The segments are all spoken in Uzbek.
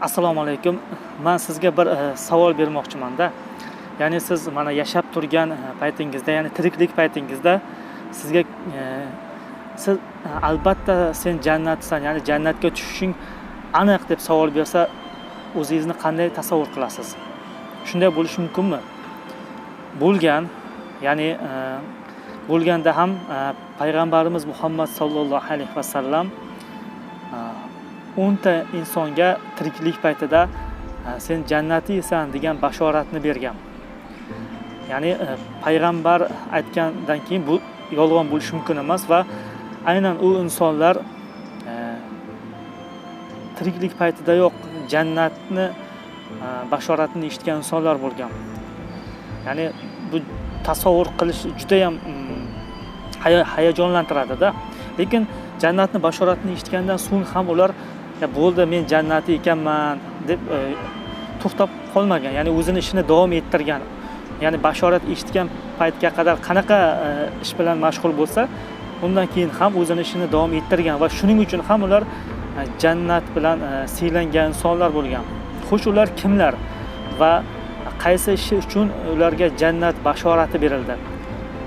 assalomu alaykum man sizga bir e, savol bermoqchimanda ya'ni siz mana yashab turgan e, paytingizda ya'ni tiriklik paytingizda sizga e, siz e, albatta sen jannatsan ya'ni jannatga tushishing aniq deb savol bersa o'zingizni qanday tasavvur qilasiz? Shunday bo'lishi mumkinmi? Bo'lgan ya'ni e, bo'lganda ham e, payg'ambarimiz muhammad sollallohu alayhi vasallam o'nta insonga tiriklik paytida sen jannatiysan degan bashoratni bergan. Ya'ni e, payg'ambar aytgandan keyin bu yolg'on bo'lishi mumkin emas va aynan u insonlar e, tiriklik paytidayoq jannatni e, bashoratini eshitgan insonlar bo'lgan. Ya'ni bu tasavvur qilish judayam mm, hayajonlantiradida. Lekin jannatni bashoratini eshitgandan so'ng ham ular bo'ldi men jannati ekanman deb e, to'xtab qolmagan. Ya'ni o'zini ishini davom ettirgan. Ya'ni bashorat eshitgan paytga qadar qanaqa e, ish bilan mashg'ul bo'lsa undan keyin ham o'zini ishini davom ettirgan va shuning uchun ham ular e, jannat bilan siylangan insonlar bo'lgan. Xo'sh ular kimlar va qaysi ishi uchun ularga jannat bashorati berildi?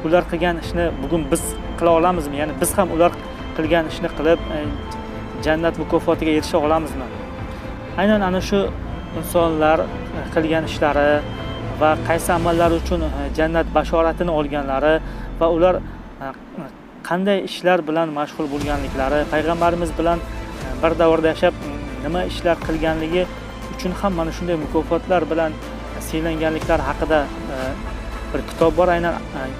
Ular qilgan ishni bugun biz qila olamizmi? Ya'ni biz ham ular qilgan ishni qilib jannat mukofotiga erisha olamizmi? Aynan ana shu insonlar qilgan ishlari va qaysi amallar uchun e, jannat bashoratini olganlari va ular e, qanday ishlar bilan mashg'ul bo'lganliklari payg'ambarimiz bilan e, bir davrda yashab nima ishlar qilganligi uchun ham mana shunday mukofotlar bilan siylanganliklar haqida bir kitob bor. Aynan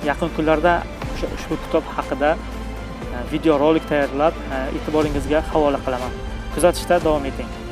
yaqin kunlarda o'sha ushbu kitob haqida videorolik tayyorlab e, e'tiboringizga havola qilaman. Kuzatishda davom eting.